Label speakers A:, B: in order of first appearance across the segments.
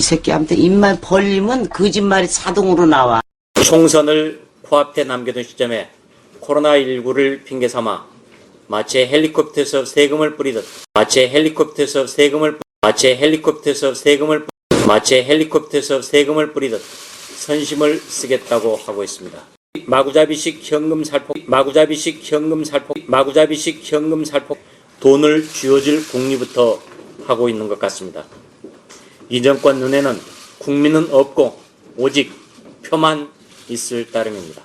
A: 이 새끼한테 입만 벌리면 거짓말이 자동으로 나와.
B: 총선을 코앞에 남겨둔 시점에 코로나19를 핑계 삼아 마치 헬리콥터에서 세금을 뿌리듯 마치 헬리콥터에서 세금을 뿌- 마치 헬리콥터에서 세금을 뿌- 마치 헬리콥터에서 세금을 뿌리듯 선심을 쓰겠다고 하고 있습니다. 마구잡이식 현금 살폭 마구잡이식 현금 살폭 마구잡이식 현금 살폭 돈을 쥐어줄 궁리부터 하고 있는 것 같습니다. 이 정권 눈에는 국민은 없고 오직 표만 있을 따름입니다.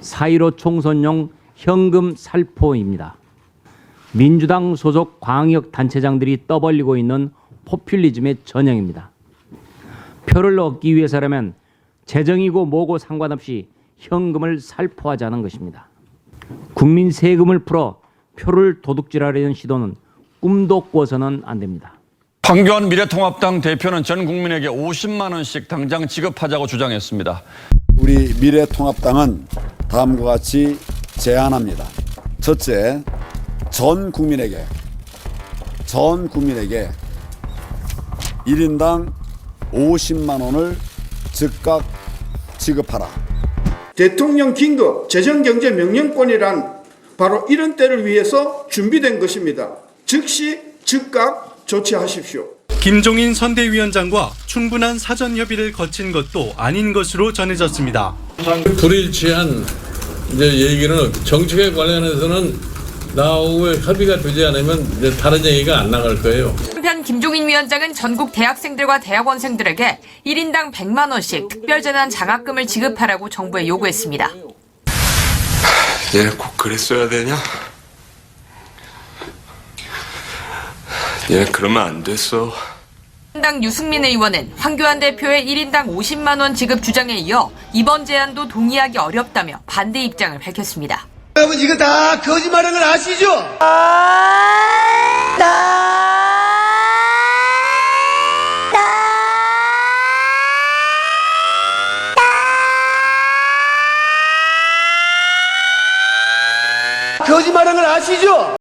C: 4.15 총선용 현금 살포입니다. 민주당 소속 광역 단체장들이 떠벌리고 있는 포퓰리즘의 전형입니다. 표를 얻기 위해서라면 재정이고 뭐고 상관없이 현금을 살포하자는 것입니다. 국민 세금을 풀어 표를 도둑질하려는 시도는 꿈도 꿔서는 안 됩니다.
D: 황교안 미래통합당 대표는 전 국민에게 50만 원씩 당장 지급하자고 주장했습니다.
E: 우리 미래통합당은 다음과 같이 제안합니다. 첫째, 전 국민에게 전 국민에게 1인당 50만 원을 즉각 지급하라.
F: 대통령 긴급 재정경제 명령권이란 바로 이런 때를 위해서 준비된 것입니다. 즉시 즉각 조치하십시오.
G: 김종인 선대위원장과 충분한 사전 협의를 거친 것도 아닌 것으로 전해졌습니다.
H: 불일치한 이제 얘기는 정책에 관련해서는 나하고 협의가 되지 않으면 이제 다른 얘기가 안 나갈 거예요.
I: 한편 김종인 위원장은 전국 대학생들과 대학원생들에게 1인당 100만 원씩 특별재난 장학금을 지급하라고 정부에 요구했습니다.
J: 얘꼭 그랬어야 되냐? 얘 그러면 안 됐어.
I: 당 유승민 의원은 황교안 대표의 1인당 50만 원 지급 주장에 이어 이번 제안도 동의하기 어렵다며 반대 입장을 밝혔습니다.
F: 여러분 이거 다 거짓말인 걸 아시죠? 거짓말인 걸 아시죠?